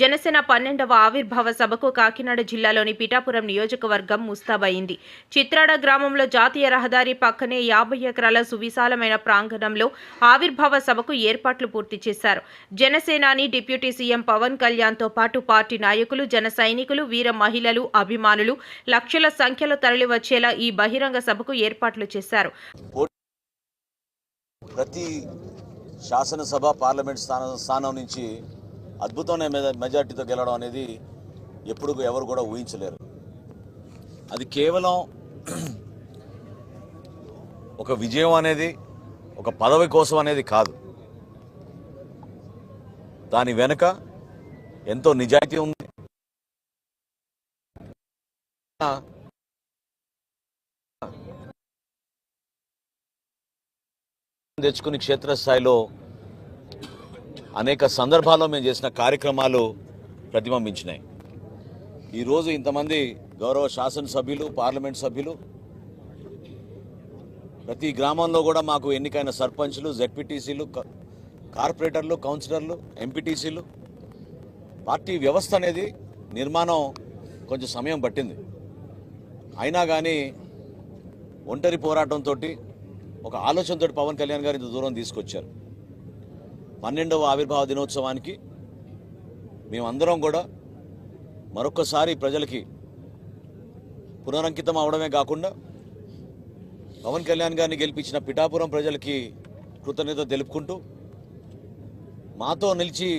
జనసేన పన్నెండవ ఆవిర్భావ సభకు కాకినాడ జిల్లాలోని పిఠాపురం నియోజకవర్గం ముస్తాబయింది. చిత్రాడ గ్రామంలో జాతీయ రహదారి పక్కనే యాభై ఎకరాల సువిశాలమైన ప్రాంగణంలో ఆవిర్భావ సభకు ఏర్పాట్లు పూర్తి చేశారు. జనసేనాని డిప్యూటీ సీఎం పవన్ కళ్యాణ్తో పాటు పార్టీ నాయకులు జన సైనికులు వీర మహిళలు అభిమానులు లక్షల సంఖ్యలో తరలివచ్చేలా ఈ బహిరంగ సభకు ఏర్పాట్లు చేశారు. ప్రతి శాసనసభ పార్లమెంట్ స్థానం స్థానం నుంచి అద్భుతమైన మెజ- మెజార్టీతో గెలవడం అనేది ఎప్పుడు ఎవరు కూడా ఊహించలేరు. అది కేవలం ఒక విజయం అనేది ఒక పదవి కోసం అనేది కాదు. దాని వెనుక ఎంతో నిజాయితీ ఉంది. తెచ్చుకుని క్షేత్రస్థాయిలో అనేక సందర్భాల్లో మేము చేసిన కార్యక్రమాలు ప్రతిబింబించినాయి. ఈరోజు ఇంతమంది గౌరవ శాసనసభ్యులు పార్లమెంట్ సభ్యులు ప్రతి గ్రామంలో కూడా మాకు ఎన్నికైన సర్పంచ్లు జెడ్పీటీసీలు కార్పొరేటర్లు కౌన్సిలర్లు ఎంపీటీసీలు పార్టీ వ్యవస్థ అనేది నిర్మాణం కొంచెం సమయం పట్టింది. అయినా కానీ ఒంటరి పోరాటంతో ఒక ఆలోచనతో పవన్ కళ్యాణ్ గారు ఇంత దూరం తీసుకొచ్చారు. పన్నెండవ ఆవిర్భావ దినోత్సవానికి మేమందరం కూడా మరొక్కసారి ప్రజలకి పునరంకితం అవడమే కాకుండా పవన్ కళ్యాణ్ గారిని గెలిపించిన పిఠాపురం ప్రజలకి కృతజ్ఞత తెలుపుకుంటూ మాతో నిలిచి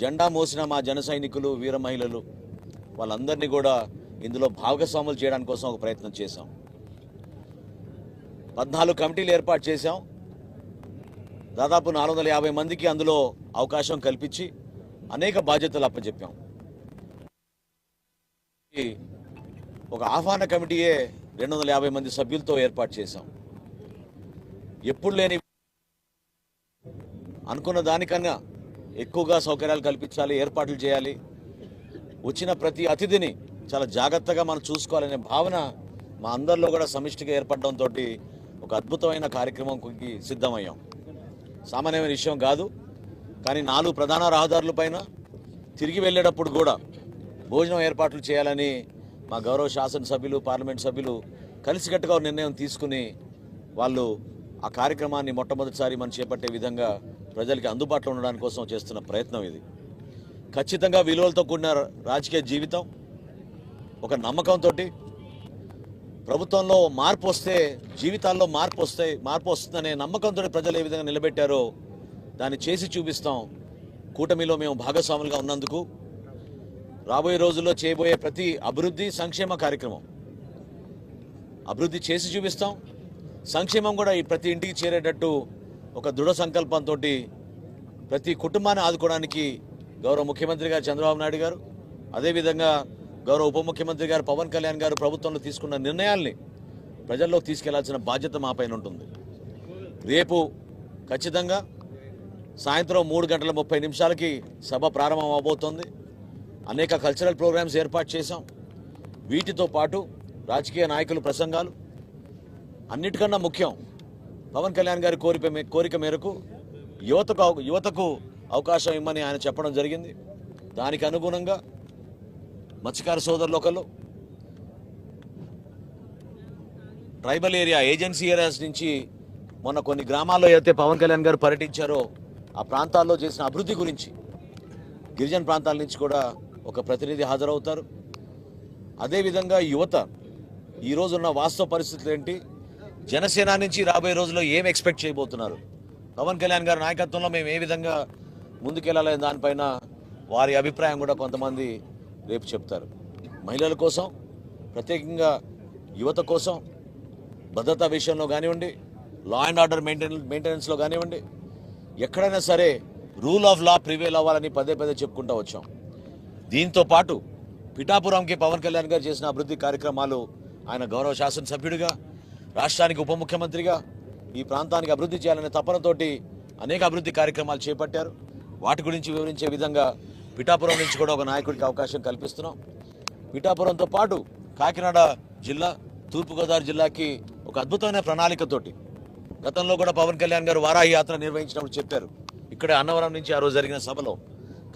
జెండా మోసిన మా జన సైనికులు వీర మహిళలు వాళ్ళందరినీ కూడా ఇందులో భాగస్వాములు చేయడానికి కోసం ఒక ప్రయత్నం చేశాం. పద్నాలుగు కమిటీలు ఏర్పాటు చేశాం. దాదాపు నాలుగు వందల యాభై మందికి అందులో అవకాశం కల్పించి అనేక బాధ్యతలు అప్పచెప్పాం. ఒక ఆహ్వాన కమిటీయే రెండు వందల యాభై మంది సభ్యులతో ఏర్పాటు చేశాం. ఎప్పుడు లేని అనుకున్న దానికన్నా ఎక్కువగా సౌకర్యాలు కల్పించాలి ఏర్పాట్లు చేయాలి. వచ్చిన ప్రతి అతిథిని చాలా జాగ్రత్తగా మనం చూసుకోవాలనే భావన మా అందరిలో కూడా సమిష్టిగా ఏర్పడడంతో ఒక అద్భుతమైన కార్యక్రమంకి సిద్ధమయ్యాం. సామాన్యమైన విషయం కాదు. కానీ నాలుగు ప్రధాన రహదారులపైన తిరిగి వెళ్ళేటప్పుడు కూడా భోజనం ఏర్పాట్లు చేయాలని మా గౌరవ శాసనసభ్యులు పార్లమెంట్ సభ్యులు కలిసికట్టుగా నిర్ణయం తీసుకుని వాళ్ళు ఆ కార్యక్రమాన్ని మొట్టమొదటిసారి మనం చేపట్టే విధంగా ప్రజలకి అందుబాటులో ఉండడానికి కోసం చేస్తున్న ప్రయత్నం ఇది. ఖచ్చితంగా విలువలతో కూడిన రాజకీయ జీవితం ఒక నమ్మకంతో ప్రభుత్వంలో మార్పు వస్తే జీవితాల్లో మార్పు వస్తే మార్పు వస్తుందనే నమ్మకంతో ప్రజలు ఏ విధంగా నిలబెట్టారో దాన్ని చేసి చూపిస్తాం. కూటమిలో మేము భాగస్వాములుగా ఉన్నందుకు రాబోయే రోజుల్లో చేయబోయే ప్రతి అభివృద్ధి సంక్షేమ కార్యక్రమం. అభివృద్ధి చేసి చూపిస్తాం. సంక్షేమం కూడా ఈ ప్రతి ఇంటికి చేరేటట్టు ఒక దృఢ సంకల్పంతో ప్రతి కుటుంబాన్ని ఆదుకోవడానికి గౌరవ ముఖ్యమంత్రి గారు చంద్రబాబు నాయుడు గారు అదేవిధంగా గౌరవ ఉప ముఖ్యమంత్రి గారు పవన్ కళ్యాణ్ గారు ప్రభుత్వంలో తీసుకున్న నిర్ణయాల్ని ప్రజల్లోకి తీసుకెళ్ళాల్సిన బాధ్యత మా పైన ఉంటుంది. రేపు ఖచ్చితంగా సాయంత్రం మూడు గంటల ముప్పై నిమిషాలకి సభ ప్రారంభం అవబోతోంది. అనేక కల్చరల్ ప్రోగ్రామ్స్ ఏర్పాటు చేశాం. వీటితో పాటు రాజకీయ నాయకుల ప్రసంగాలు. అన్నిటికన్నా ముఖ్యం పవన్ కళ్యాణ్ గారి కోరిక కోరిక మేరకు యువతకు యువతకు అవకాశం ఇమ్మని ఆయన చెప్పడం జరిగింది. దానికి అనుగుణంగా మత్స్యకార సోదరులు ఒకళ్ళు. ట్రైబల్ ఏరియా ఏజెన్సీ ఏరియాస్ నుంచి మొన్న కొన్ని గ్రామాల్లో అయితే పవన్ కళ్యాణ్ గారు పర్యటించారో ఆ ప్రాంతాల్లో చేసిన అభివృద్ధి గురించి గిరిజన ప్రాంతాల నుంచి కూడా ఒక ప్రతినిధి హాజరవుతారు. అదేవిధంగా యువత ఈ రోజున్న వాస్తవ పరిస్థితులు ఏంటి? జనసేన నుంచి రాబోయే రోజుల్లో ఏం ఎక్స్పెక్ట్ చేయబోతున్నారు? పవన్ కళ్యాణ్ గారి నాయకత్వంలో మేము ఏ విధంగా ముందుకెళ్ళాలనే దానిపైన వారి అభిప్రాయం కూడా కొంతమంది రేపు చెప్తారు. మహిళల కోసం ప్రత్యేకంగా యువత కోసం భద్రతా విషయంలో కానివ్వండి లా అండ్ ఆర్డర్ మెయింటెన్ మెయింటెనెన్స్లో కానివ్వండి ఎక్కడైనా సరే రూల్ ఆఫ్ లా ప్రివేల్ అవ్వాలని పదే పదే చెప్పుకుంటూ వచ్చాం. దీంతో పాటు పిఠాపురంకి పవన్ కళ్యాణ్ గారు చేసిన అభివృద్ధి కార్యక్రమాలు ఆయన గౌరవ శాసనసభ్యుడిగా రాష్ట్రానికి ఉప ముఖ్యమంత్రిగా ఈ ప్రాంతానికి అభివృద్ధి చేయాలనే తపనతోటి అనేక అభివృద్ధి కార్యక్రమాలు చేపట్టారు. వాటి గురించి వివరించే విధంగా పిఠాపురం నుంచి కూడా ఒక నాయకుడికి అవకాశం కల్పిస్తున్నాం. పిఠాపురంతో పాటు కాకినాడ జిల్లా తూర్పుగోదావరి జిల్లాకి ఒక అద్భుతమైన ప్రణాళికతోటి గతంలో కూడా పవన్ కళ్యాణ్ గారు వారాహి యాత్ర నిర్వహించినప్పుడు చెప్పారు. ఇక్కడే అన్నవరం నుంచి ఆ రోజు జరిగిన సభలో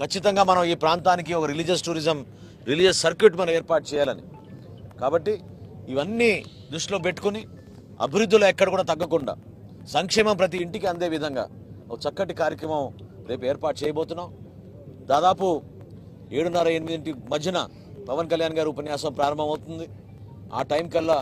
ఖచ్చితంగా మనం ఈ ప్రాంతానికి ఒక రిలీజియస్ టూరిజం రిలీజియస్ సర్క్యూట్ మనం ఏర్పాటు చేయాలని. కాబట్టి ఇవన్నీ దృష్టిలో పెట్టుకుని అభివృద్ధిలో ఎక్కడ కూడా తగ్గకుండా సంక్షేమం ప్రతి ఇంటికి అందే విధంగా ఒక చక్కటి కార్యక్రమం రేపు ఏర్పాటు చేయబోతున్నాం. దాదాపు ఏడున్నర ఎనిమిదింటి మధ్యన పవన్ కళ్యాణ్ గారి ఉపన్యాసం ప్రారంభమవుతుంది. ఆ టైం కల్లా